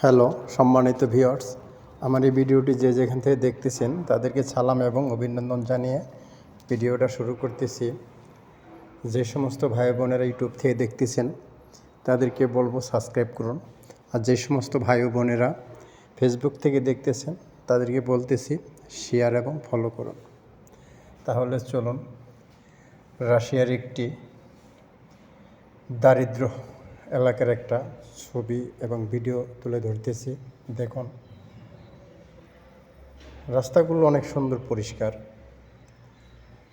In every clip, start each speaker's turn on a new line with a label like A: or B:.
A: Hello, সম্মানিত viewers, আমার এই ভিডিওটি যে যেখান থেকে দেখতেছেন, তাদেরকে সালাম এবং অভিনন্দন জানিয়ে ভিডিওটা শুরু করতেছি। যে সমস্ত ভাই বোনেরা ইউটিউব থেকে দেখতেছেন, তাদেরকে বলব সাবস্ক্রাইব করুন। আর যে সমস্ত ভাই বোনেরা ফেসবুক থেকে দেখতেছেন, তাদেরকে বলতেছি শেয়ার এবং ফলো করুন। তাহলে চলুন, রাশিয়ার একটি দারিদ্র এলাকার একটা ছবি এবং ভিডিও তুলে ধরতেছি। দেখুন। রাস্তাগুলো অনেক সুন্দর পরিষ্কার।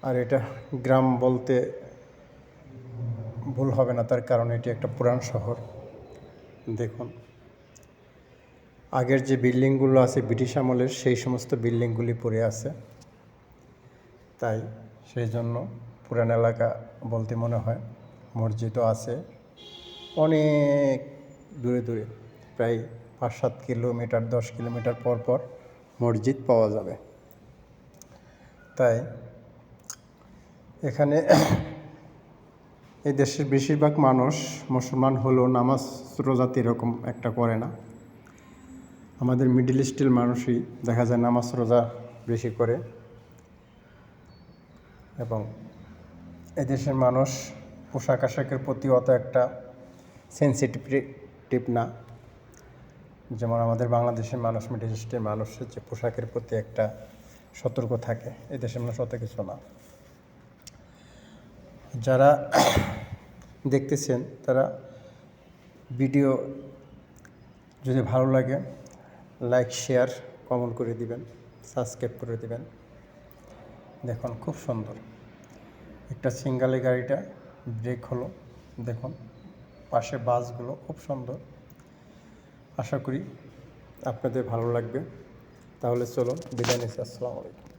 A: আর এটা গ্রাম বলতে ভুল হবে না, তার কারণ এটি একটা পুরান শহর। দেখুন। আগের যে বিল্ডিংগুলো আছে ব্রিটিশ আমলের, সেই সমস্ত বিল্ডিংগুলি পড়ে আছে। তাই সেই জন্য পুরান এলাকা বলতে মনে হয় মসজিদও আছে। অনেক দূরে দূরে, প্রায় পাঁচ সাত কিলোমিটার, দশ কিলোমিটার পর পর মসজিদ পাওয়া যাবে। তাই এখানে এই দেশের বেশিরভাগ মানুষ মুসলমান হলেও নামাজ রোজাতে এরকম একটা করে না। আমাদের মিডিল ইস্টের মানুষই দেখা যায় নামাজ রোজা বেশি করে। এবং এদেশের মানুষ পোশাক আশাকের প্রতি অত একটা সেন্সিটিভ না। যেমন আমাদের বাংলাদেশের মানুষ মিডিল ইস্টের মানুষের যে পোশাকের প্রতি একটা সতর্ক থাকে এদেশের মানুষ অত কিছু না। যারা দেখতেছেন, তারা ভিডিও যদি ভালো লাগে লাইক শেয়ার কমেন্ট করে দিবেন সাবস্ক্রাইব করে দিবেন। দেখুন, খুব সুন্দর। একটা সিঙ্গালে গাড়িটা ব্রেক হলো, দেখুন। পাশে বাসগুলো খুব সুন্দর। আশা করি আপনাদের ভালো লাগবে। তাহলে চলুন, বিদায় নিচ্ছি। আসসালামু আলাইকুম।